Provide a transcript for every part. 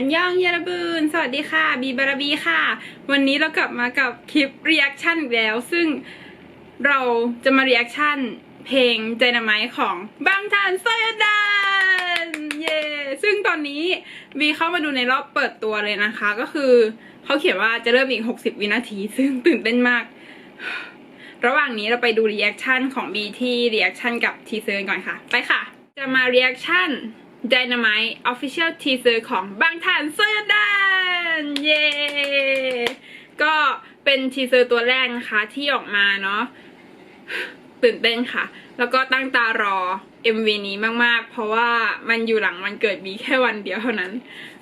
อันยองเยรบืนสวัสดีค่ะ บีบาราบีค่ะ วันนี้เรากลับมากับคลิปเรีแอคชั่นอีกแล้ว ซึ่งเราจะมาเรีแอคชั่นเพลงใจนาไมของบางทานโซยดันเย้ซึ่งตอนนี้บีเข้ามาดูในรอบเปิดตัวเลยนะคะ ก็คือเขาเขียนว่าจะเริ่มอีก 60 วินาที ซึ่งตื่นเต้นมาก ระหว่างนี้เราไปดูรีแอคชั่นของบีที่รีแอคชั่นกับทีเซอร์ก่อนค่ะ ไปค่ะ จะมารีแอคชั่น Dynamite Official Teaser ของบางทานเซอร์ดันเย้ก็เป็นทีเซอร์ตัวแรกนะคะที่ออกมาเนาะตื่นเต้นค่ะ แล้วก็ตั้งตารอ MV นี้มากๆ เพราะว่ามันอยู่หลังวันเกิดบีแค่วันเดียวเท่านั้น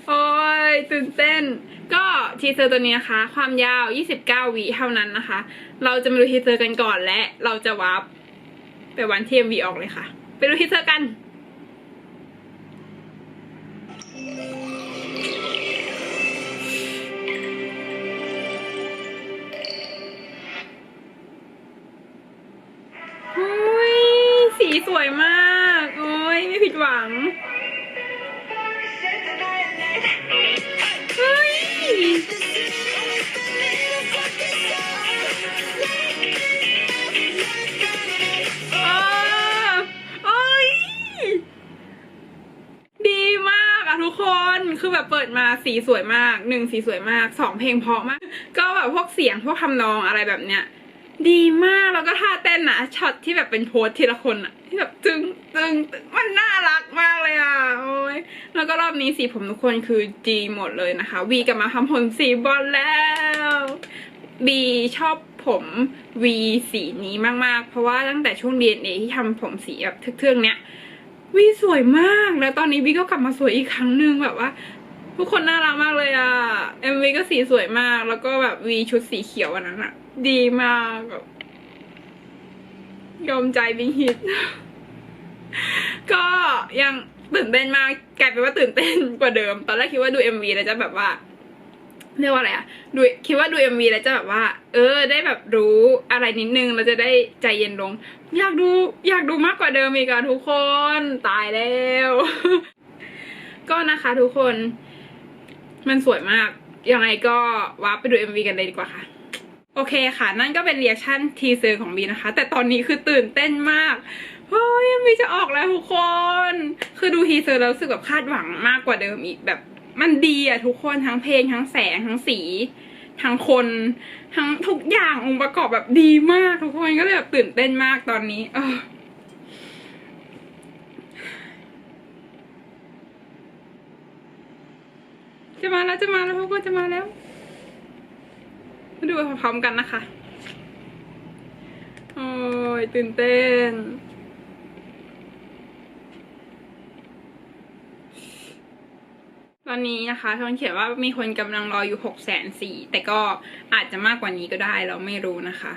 โอ้ยตื่นเต้น ก็ทีเซอร์ตัวนี้นะคะ ความยาว 29วิเท่านั้นนะคะ เราจะมาดูทีเซอร์กันก่อนและเราจะวาร์ปไปวันที่ MV ออกเลยค่ะ ไปดูทีเซอร์กัน สวยมาก โอ้ยไม่ผิดหวัง เฮ้ยอ้าวโอ้ย ดีมากอะทุกคน คือแบบเปิดมาสีสวยมาก หนึ่งสีสวยมาก สองเพลงเพราะมาก ก็แบบพวกเสียงพวกทำนองอะไรแบบเนี้ย ดีมากแล้วก็ท่าเต้นนะช็อตที่แบบเป็นโพสทีละคนอะที่แบบจึงจึงตึงมันน่ารักมากเลยอะโอ้ยแล้วก็รอบนี้สีผมทุกคนคือจีหมดเลยนะคะวีกลับมาทำผมสีบอลแล้วบีชอบผมวีสีนี้มากๆ เพราะว่าตั้งแต่ช่วงเรียนเอที่ทำผมสีแบบเทือกๆเนี้ยวีสวยมากแล้วตอนนี้วีก็กลับมาสวยอีกครั้งหนึ่งแบบว่า ทุกคนน่ารักมากเลยอะเอ็มวีก็สีสวยมาก แล้วก็แบบวีชุดสีเขียววันนั้นอะดีมากแบบยอมใจบิงฮิต ก็ยังตื่นเต้นมากกลายเป็นว่าตื่นเต้นกว่าเดิม ตอนแรกคิดว่าดูเอ็มวีแล้วจะแบบว่าเรียกว่าอะไรอะดูคิดว่าดูเอ็มวีแล้วจะแบบว่า เออ ได้แบบรู้อะไรนิดนึงเราจะได้ใจเย็นลง อยากดูอยากดูมากกว่าเดิมอีกอะทุกคน ตายแล้ว ก็นะคะทุกคน มันสวยมาก ยังไงก็ว้าร์ปไปดู MV กันเลยดีกว่าค่ะ โอเคค่ะ นั่นก็เป็นเรีแอคชั่นทีเซอร์ของบีนะคะ แต่ตอนนี้คือตื่นเต้นมากเฮ้ย MV จะออกแล้วทุกคน คือดูทีเซอร์แล้วรู้สึกแบบคาดหวังมากกว่าเดิมอีกแบบมันดีอะทุกคนทั้งเพลงทั้งแสงทั้งสี ทั้งคน ทั้งทุกอย่างองค์ประกอบแบบดีมากทุกคนก็เลยแบบตื่นเต้นมากตอนนี้ เออ จะมาแล้วจะมาแล้วทุกคนจะมาแล้ว มาดูพร้อมๆกันนะคะ โอ้ยตื่นเต้น ตอนนี้นะคะทอนเขียนว่ามีคนกำลังรออยู่หกแสนสี่แต่ก็อาจจะมากกว่านี้ก็ได้เราไม่รู้นะคะ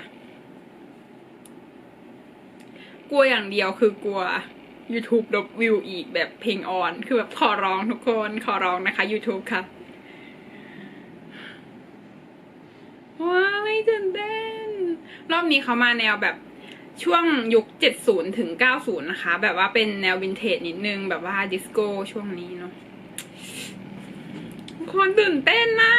กลัวอย่างเดียวคือกลัว YouTube ลบวิวอีกแบบเพลงออน คือแบบขอร้องทุกคนขอร้องนะคะ YouTube ค่ะ ว้ายตื่นเต้น รอบนี้เขามาแนวแบบช่วงยุค 70 ถึง 90 นะคะ แบบว่าเป็นแนววินเทจนิดนึง แบบว่าดิสโก้ช่วงนี้เนาะทุกคนตื่นเต้นนะ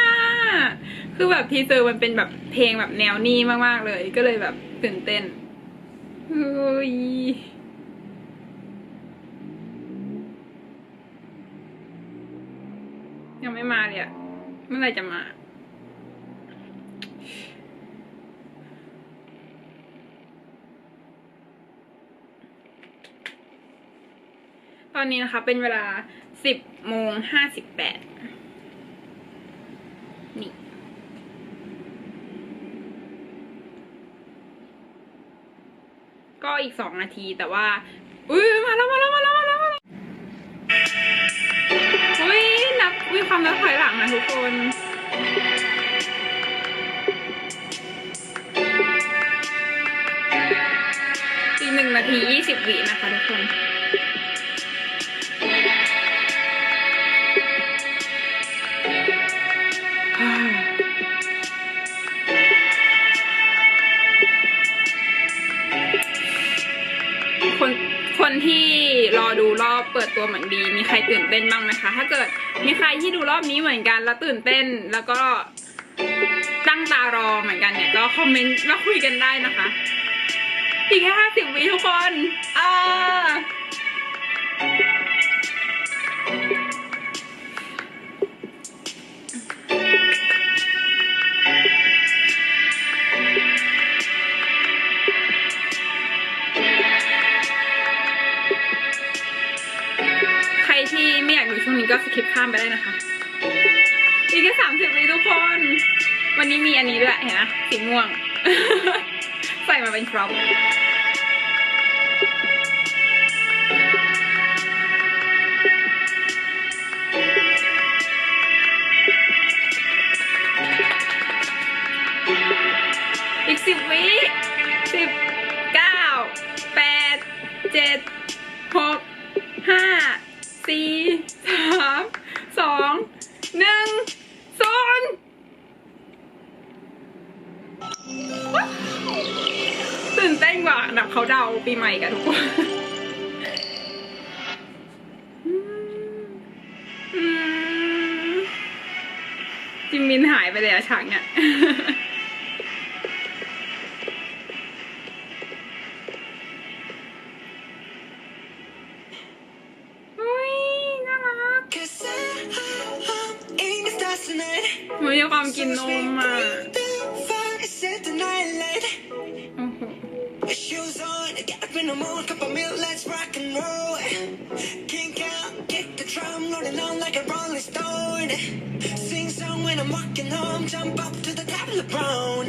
คือแบบทีเซอร์มันเป็นแบบเพลงแบบแนวนี้มากๆเลย ก็เลยแบบตื่นเต้นเฮ้ยยังไม่มาเลยอะเมื่อไรจะมา อนนี้นะคะ เป็นเวลาสิบโมงห้าสิบแปดนี่ก็อีกสองนาทีแต่ว่า อุ้ยมาแล้วมาแล้วมาแล้วมาแล้วมาแล้วอุ้ยนับมีความนับถอยหลังนะทุกคนอีกหนึ่งนาทียี่สิบวินะคะทุกคน คนคนที่รอดูรอบเปิดตัวเหมือนบีมีใครตื่นเต้นบ้างไหมคะ ถ้าเกิดมีใครที่ดูรอบนี้เหมือนกันแล้วตื่นเต้นแล้วก็ตั้งตารอเหมือนกันเนี่ยก็คอมเมนต์มาคุยกันได้นะคะอีกแค่ห้าสิบวิทุกคนอ่าี้ก็สคิปข้ามไปได้นะคะ อีกแค่สามสิบวิทุกคน วันนี้มีอันนี้ด้วยเห็นไหมสีม่วง ใส่มาเป็นครอปอีกสิบวิสิบเก้าแปดเจ็ดหกห้าามสองหนึ่งศูนย์ตื่นเต้นกว่าแบบเขาเดาปีใหม่กันทุกคนจิมมินหายไปเลยอะฉากเนี่ย โห Shoes on, get up in the morning, cup of milk, let's rock and roll. Kink out, kick the drum, rolling on like a rolling stone. Sing song when I'm walking home, jump up to the top of the brown.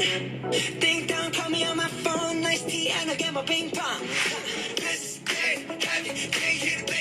Ding dong, call me on my phone, nice tea, and I get my ping pong. This is dead heavy, can't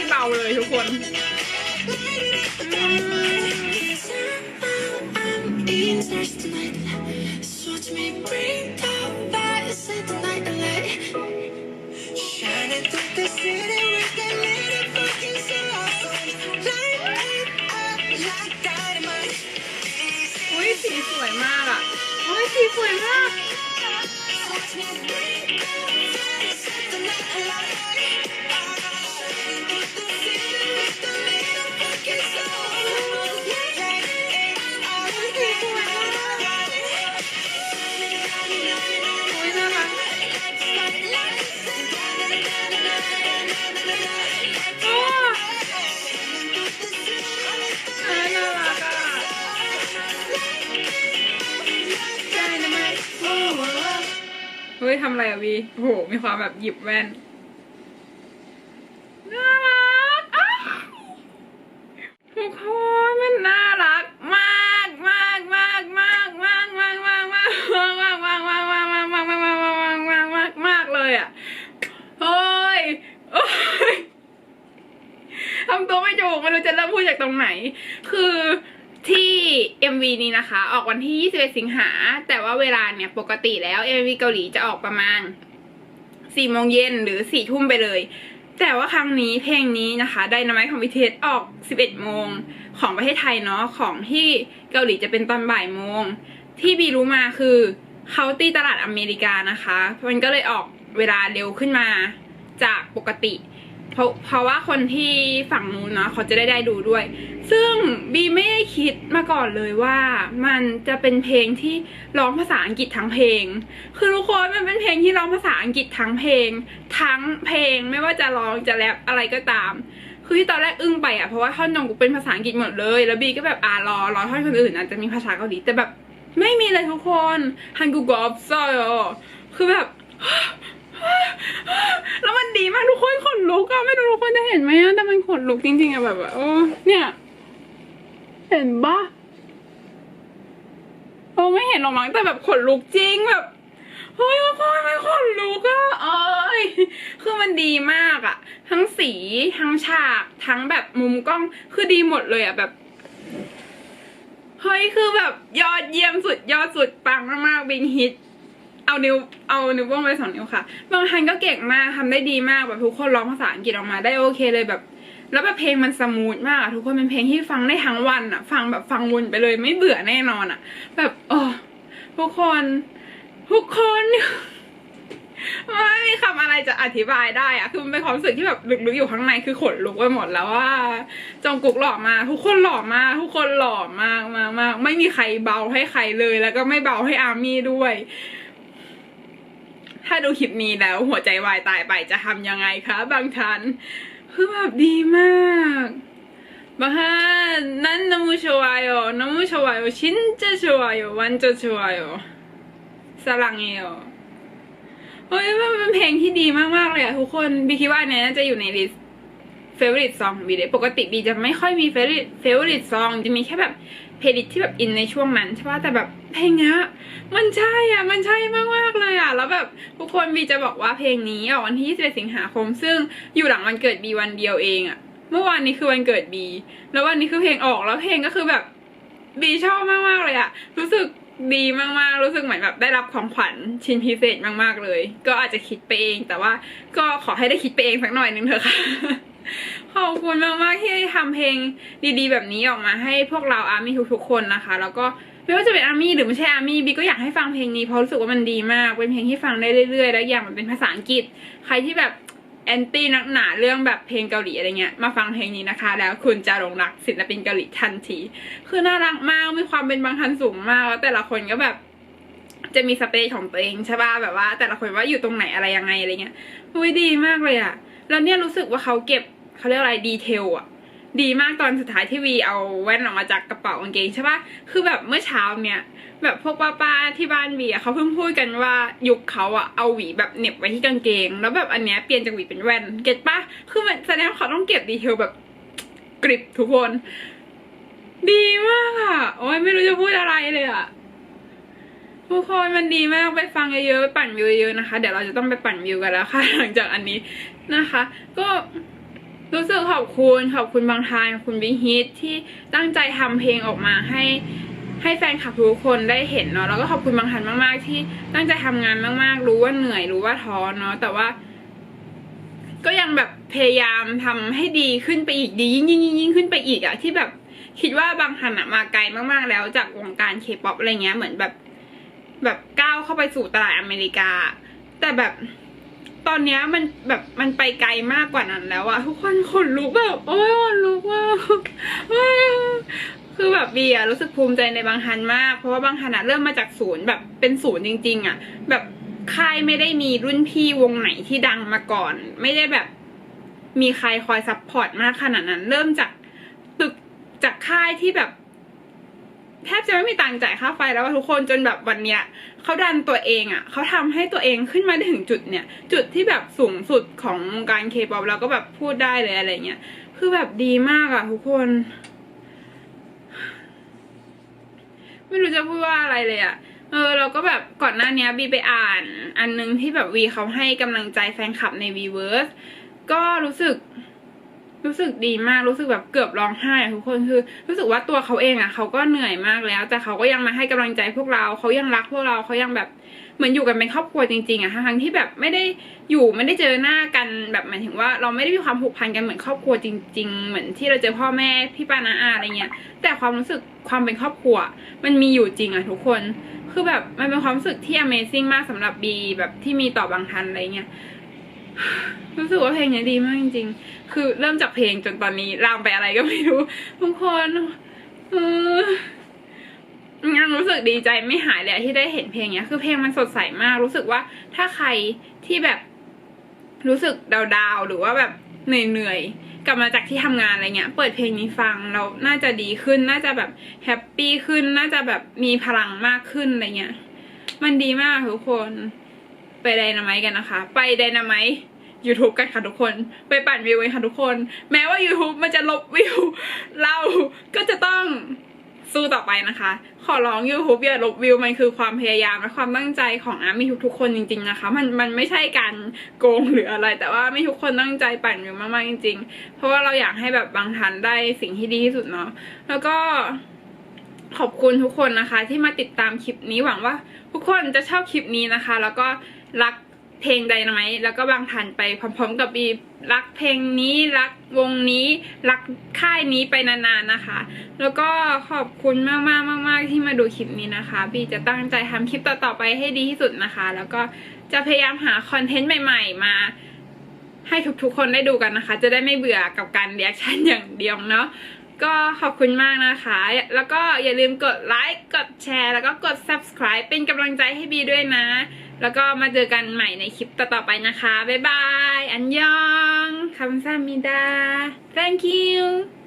ไม่เบาเลยทุกคนอุ้ยสีสวยมากอ่ะอุ้ยสีสวยมาก ยทำอะไรอะวีโอ้โห มีความแบบหยิบแว่น นะคะ ออกวันที่ 21 สิงหา แต่ว่าเวลาเนี่ยปกติแล้ว MV เกาหลีจะออกประมาณ4โมงเย็นหรือ4ทุ่มไปเลย แต่ว่าครั้งนี้เพลงนี้นะคะไดนาไมของ BTS ออก 11 โมงของประเทศไทยเนาะของที่เกาหลีจะเป็นตอนบ่ายโมง ที่บีรู้มาคือเขาตีตลาดอเมริกานะคะ มันก็เลยออกเวลาเร็วขึ้นมาจากปกติ เพราะเพราะว่าคนที่ฝั่งนู้นเนาะเขาจะได้ได้ดูด้วย ซึ่งบีไม่ได้คิดมาก่อนเลยว่ามันจะเป็นเพลงที่ร้องภาษาอังกฤษทั้งเพลง คือทุกคนมันเป็นเพลงที่ร้องภาษาอังกฤษทั้งเพลง ทั้งเพลงไม่ว่าจะร้องจะแรปอะไรก็ตาม คือที่ตอนแรกอึ้งไปอะเพราะว่าท่อนจงกุกเป็นภาษาอังกฤษหมดเลย แล้วบีก็แบบอ่ารอรอท่อนคนอื่นอาจจะมีภาษาเกาหลีแต่แบบไม่มีเลยทุกคนฮันกูกอฟซอยคือแบบ แล้วมันดีมากทุกคนขนลุกอะไม่รู้ทุกคนจะเห็นไหมอะแต่มันขนลุกจริงๆอะแบบว่าโอ้เนี่ย เห็นปะโอ้ไม่เห็นหรอกมั้งแต่แบบขนลุกจริงแบบเฮ้ยทุกคนมันขนลุกอะเอ้ยคือมันดีมากอะทั้งสีทั้งฉากทั้งแบบมุมกล้องคือดีหมดเลยอะแบบเฮ้ยคือแบบยอดเยี่ยมสุดยอดสุดปังมากๆบิงฮิต เอานิ้วเอานิ้วโป้งไปสองนิ้วค่ะ บางทันก็เก่งมากทำได้ดีมากแบบทุกคนร้องภาษาอังกฤษออกมาได้โอเคเลยแบบ แล้วแบบเพลงมันสมูทมากอะทุกคนเป็นเพลงที่ฟังได้ทั้งวันอะฟังแบบฟังวนไปเลยไม่เบื่อแน่นอนอะแบบโอ้ทุกคนทุกคนไม่มีคำอะไรจะอธิบายได้อะคือมันเป็นความรู้สึกที่แบบลึกๆอยู่ข้างในคือขนลุกไปหมดแล้วว่าจองกุกหล่อมา ทุกคนหล่อมากทุกคนหล่อมากมากมากไม่มีใครเบาให้ใครเลย แล้วก็ไม่เบาให้อาร์มี่ด้วย ถ้าดูคลิปนี้แล้วหัวใจวายตายไปจะทำยังไงคะ บางทันคือแบบดีมากบางท่านนั่นน้ำมูชวายน้ำมูชวายชินจะชวายวันจะชวายสลังเอวเฮ้ยมันเป็นเพลงที่ดีมากๆเลยอะทุกคนบีคิดว่าอันเนี้ยน่าจะอยู่ในลิสต์ favorite song ของบีเลยปกติบีจะไม่ค่อยมี favorite favorite song จะมีแค่แบบเพลย์ลิสต์ที่แบบอินในช่วงนั้นใช่ปะแต่แบบเพลงเนี้ยมันใช่อะมันใช่มากๆเลยอะ แล้วแบบทุกคนบีจะบอกว่าเพลงนี้ออกวันที่21สิงหาคม ซึ่งอยู่หลังวันเกิดบีวันเดียวเองอะ เมื่อวานนี้คือวันเกิดบีแล้ววันนี้คือเพลงออกแล้วเพลงก็คือแบบบีชอบมากๆเลยอะ รู้สึกดีมากๆ รู้สึกเหมือนแบบได้รับของขวัญชิ้นพิเศษมากๆเลย ก็อาจจะคิดไปเองแต่ว่าก็ขอให้ได้คิดไปเองสักหน่อยนึงเถอะค่ะ ขอบคุณมากๆที่ทำเพลงดีๆ แบบนี้ออกมาให้พวกเราอาร์มี่ทุกๆคนนะคะ แล้วก็ไม่ว่าจะเป็นอาร์มี่หรือไม่ใช่อาร์มี่บีก็อยากให้ฟังเพลงนี้เพราะรู้สึกว่ามันดีมาก เป็นเพลงที่ฟังได้เรื่อยๆ แล้วอย่างมันเป็นภาษาอังกฤษ ใครที่แบบแอนตี้นักหนาเรื่องแบบเพลงเกาหลีอะไรเงี้ย มาฟังเพลงนี้นะคะ แล้วคุณจะหลงรักศิลปินเกาหลีทันที คือน่ารักมาก มีความเป็นบางทันสูงมาก แล้วแต่ละคนก็แบบจะมีสเปซของตัวเองใช่ป่ะแบบว่า แต่ละคนว่าอยู่ตรงไหนอะไรยังไงอะไรเงี้ยอุ้ยดีมากเลยอะ แล้วเนี่ยรู้สึกว่าเขาเก็บเขาเรียกอะไรดีเทลอะดีมากตอนสุดท้ายที่วีเอาแว่นออกมาจากกระเป๋ากางเกงใช่ปะคือแบบเมื่อเช้าเนี่ย แบบพวกป้าๆที่บ้านวีอะเขาเพิ่งพูดกันว่ายุคเขาอะเอาหวีแบบเน็บไว้ที่กางเกง แล้วแบบอันเนี้ยเปลี่ยนจากหวีเป็นแว่น เก็ตปะคือมันแสดงว่าเขาต้องเก็บดีเทลแบบกริบทุกคน ดีมากอะโอ้ยไม่รู้จะพูดอะไรเลยอะ ทุกคนมันดีมากไปฟังเยอะๆไปปั่นวิวเยอะๆนะคะ เดี๋ยวเราจะต้องไปปั่นวิวกันแล้วค่ะหลังจากอันนี้นะคะ ก็รู้สึกขอบคุณขอบคุณบางทานขอบคุณบิ๊กฮิตที่ตั้งใจทำเพลงออกมาให้ให้แฟนคลับทุกคนได้เห็นเนาะแล้วก็ขอบคุณบางทันมาก ๆ ที่ตั้งใจทำงานมาก ๆ รู้ว่าเหนื่อยรู้ว่าท้อเนาะแต่ว่า ก็ยังแบบพยายามทำให้ดีขึ้นไปอีกดียิ่งยิ่งยิ่งยิ่งขึ้นไปอีกอะที่แบบคิดว่าบางทันอะมาไกลมาก ๆ แล้วจากวงการเคป๊อปอะไรเงี้ยเหมือนแบบ แบบก้าวเข้าไปสู่ตลาดอเมริกา แต่แบบตอนเนี้ยมันแบบมันไปไกลมากกว่านั้นแล้วอะทุกคนขนลุกแบบโอ้ยขนลุกมาคือแบบบีอะรู้สึกภูมิใจในบางฮันมาก เพราะว่าบางฮันอะเริ่มมาจากศูนย์แบบเป็นศูนย์จริง ๆอะแบบค่ายไม่ได้มีรุ่นพี่วงไหนที่ดังมาก่อน ไม่ได้แบบมีใครคอยซัพพอร์ตมากขนาดนั้น เริ่มจากตึกจากค่ายที่แบบ แทบจะไม่มีตังค์จ่ายค่าไฟแล้วทุกคนจนแบบวันเนี้ยเขาดันตัวเองอะ่ะเขาทำให้ตัวเองขึ้นมาถึงจุดเนี่ย จุดที่แบบสูงสุดของวงการเคป๊อปแล้วก็แบบพูดได้เลยอะไรเงี้ยคือแบบดีมากอะ่ะทุกคน ไม่รู้จะพูดว่าอะไรเลยอะ่ะเออเราก็แบบก่อนหน้านี้บีไปอ่าน อันนึงที่แบบวีเขาให้กำลังใจแฟนคลับในวีเวิร์สก็รู้สึก รู้สึกดีมากรู้สึกแบบเกือบร้องไห้อะทุกคนคือ รู้สึกว่าตัวเขาเองอะเขาก็เหนื่อยมากแล้ว แต่เขาก็ยังมาให้กำลังใจพวกเราเขายังรักพวกเราเขายังแบบเหมือนอยู่กันเป็นครอบครัวจริงๆอะทั้งที่แบบไม่ได้อยู่ไม่ได้เจอหน้ากันแบบหมายถึงว่าเราไม่ได้มีความผูกพันกันเหมือนครอบครัวจริง ๆ เหมือนที่เราเจอพ่อแม่พี่ป้าน้าอาอะไรเงี้ยแต่ความรู้สึกความเป็นครอบครัว มันมีอยู่จริงอะทุกคนคือแบบมันเป็นความรู้สึกที่ Amazing มากสำหรับบีแบบที่มีต่อบางทันอะไรเงี้ย รู้สึกว่าเพลงเนี้ยดีมากจริง ๆ คือเริ่มจากเพลงจนตอนนี้ลามไปอะไรก็ไม่รู้ทุกคนเออยังรู้สึกดีใจไม่หายเลยที่ได้เห็นเพลงเนี้ย คือเพลงมันสดใสมาก รู้สึกว่าถ้าใครที่แบบรู้สึกดาวๆหรือว่าแบบเหนื่อยๆกลับมาจากที่ทำงานอะไรเงี้ย เปิดเพลงนี้ฟังแล้วน่าจะดีขึ้น น่าจะแบบแฮปปี้ขึ้น น่าจะแบบมีพลังมากขึ้นอะไรเงี้ย มันดีมากทุกคน ไปไดนาไมต์กันนะคะ ไปไดนาไมต์ YouTube กันค่ะทุกคน ไปปั่นวิวกันค่ะทุกคน แม้ว่า YouTube มันจะลบวิว เราก็จะต้องสู้ต่อไปนะคะ ขอร้อง YouTube อย่าลบวิว มันคือความพยายามและความตั้งใจของอาร์มี่ทุกๆคนจริงๆนะคะ มันมันไม่ใช่การโกงหรืออะไร แต่ว่าไม่ทุกคนตั้งใจปั่นวิวมากๆจริง ๆ เพราะว่าเราอยากให้แบบบางทันได้สิ่งที่ดีที่สุดเนาะแล้วก็ขอบคุณทุกคนนะคะ ที่มาติดตามคลิปนี้หวังว่า ทุกคนจะชอบคลิปนี้นะคะ แล้วก็รัก เพลงไดนาไมต์แล้วก็บางทันไปพร้อมๆ กับบีรักเพลงนี้รักวงนี้รักค่ายนี้ไปนานๆนะคะ แล้วก็ขอบคุณมากๆมากๆที่มาดูคลิปนี้นะคะบีจะตั้งใจทำคลิปต่อๆไปให้ดีที่สุดนะคะ แล้วก็จะพยายามหาคอนเทนต์ใหม่ๆมาให้ทุกๆคนได้ดูกันนะคะ จะได้ไม่เบื่อกับการเรียกชันอย่างเดียวเนาะก็ขอบคุณมากนะคะ แล้วก็อย่าลืมกดไลค์ กดแชร์ แล้วก็กด subscribe เป็นกำลังใจให้บีด้วยนะ แล้วก็มาเจอกันใหม่ในคลิปต่อๆไปนะคะ บ๊ายบาย อันยองคำซามิดา thank you